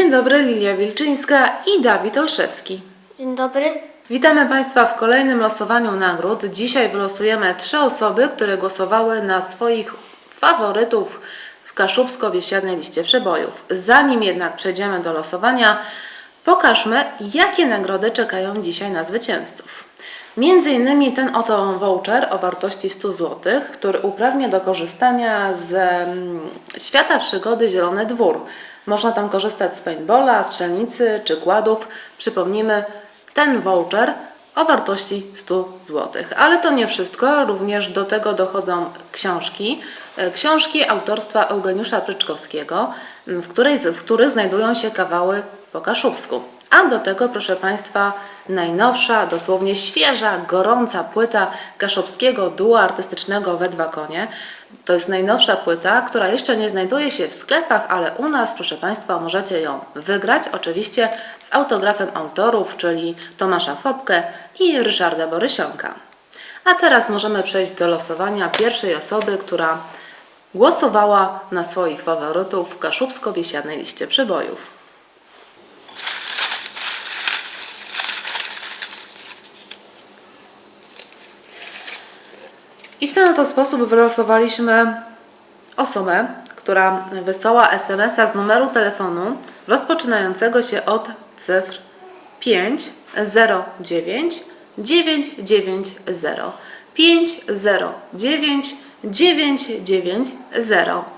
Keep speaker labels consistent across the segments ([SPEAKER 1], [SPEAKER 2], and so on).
[SPEAKER 1] Dzień dobry, Lilia Wilczyńska i Dawid Olszewski.
[SPEAKER 2] Dzień dobry.
[SPEAKER 1] Witamy Państwa w kolejnym losowaniu nagród. Dzisiaj wylosujemy trzy osoby, które głosowały na swoich faworytów w Kaszubsko-Biesiadnej liście przebojów. Zanim jednak przejdziemy do losowania, pokażmy, jakie nagrody czekają dzisiaj na zwycięzców. Między innymi ten oto voucher o wartości 100 zł, który uprawnia do korzystania z mm, świata przygody Zielony Dwór. Można tam korzystać z paintballa, strzelnicy czy kładów. Przypomnijmy, ten voucher o wartości 100 zł. Ale to nie wszystko, również do tego dochodzą książki. E, Książki autorstwa Eugeniusza Pryczkowskiego, w, której, w których znajdują się kawały po kaszubsku. A do tego, proszę Państwa, najnowsza, dosłownie świeża, gorąca płyta kaszubskiego duo artystycznego we dwa konie. To jest najnowsza płyta, która jeszcze nie znajduje się w sklepach, ale u nas, proszę Państwa, możecie ją wygrać, oczywiście z autografem autorów, czyli Tomasza Fopkę i Ryszarda Borysionka. A teraz możemy przejść do losowania pierwszej osoby, która głosowała na swoich faworytów w kaszubsko-biesiadnej liście przybojów. I w ten oto sposób wylosowaliśmy osobę, która wysłała SMS-a z numeru telefonu rozpoczynającego się od cyfr 509 990 509 990.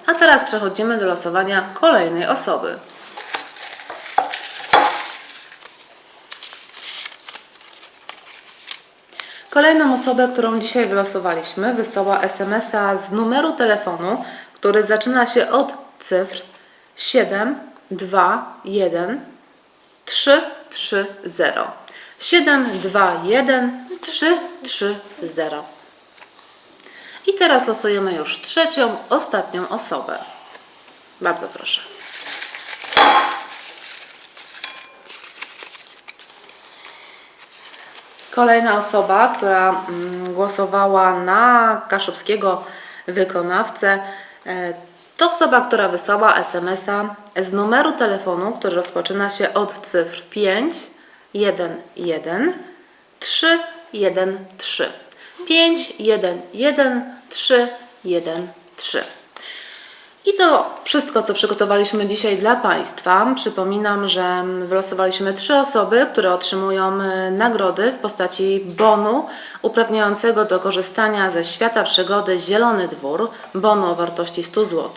[SPEAKER 1] A teraz przechodzimy do losowania kolejnej osoby. Kolejną osobę, którą dzisiaj wylosowaliśmy, wysłała SMS-a z numeru telefonu, który zaczyna się od cyfr 7, 2, 1, 3, 3, 0. 7, 2, 1, 3, 3, 0. I teraz losujemy już trzecią, ostatnią osobę. Bardzo proszę. Kolejna osoba, która mm, głosowała na kaszubskiego wykonawcę, e, to osoba, która wysłała SMS-a z numeru telefonu, który rozpoczyna się od cyfr 5, 1, 1, 3, 1, 3. 5, 1, 1, 3, 1, 3. I to wszystko, co przygotowaliśmy dzisiaj dla Państwa. Przypominam, że wylosowaliśmy trzy osoby, które otrzymują e, nagrody w postaci bonu uprawniającego do korzystania ze świata przygody Zielony Dwór, bonu o wartości 100 zł,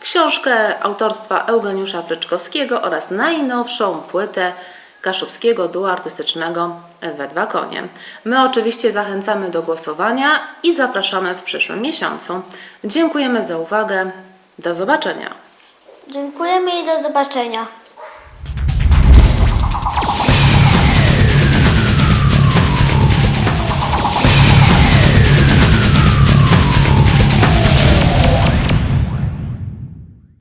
[SPEAKER 1] książkę autorstwa Eugeniusza Pryczkowskiego oraz najnowszą płytę kaszubskiego duo artystycznego we dwa konie. My oczywiście zachęcamy do głosowania i zapraszamy w przyszłym miesiącu. Dziękujemy za uwagę. Do zobaczenia.
[SPEAKER 2] Dziękujemy i do zobaczenia.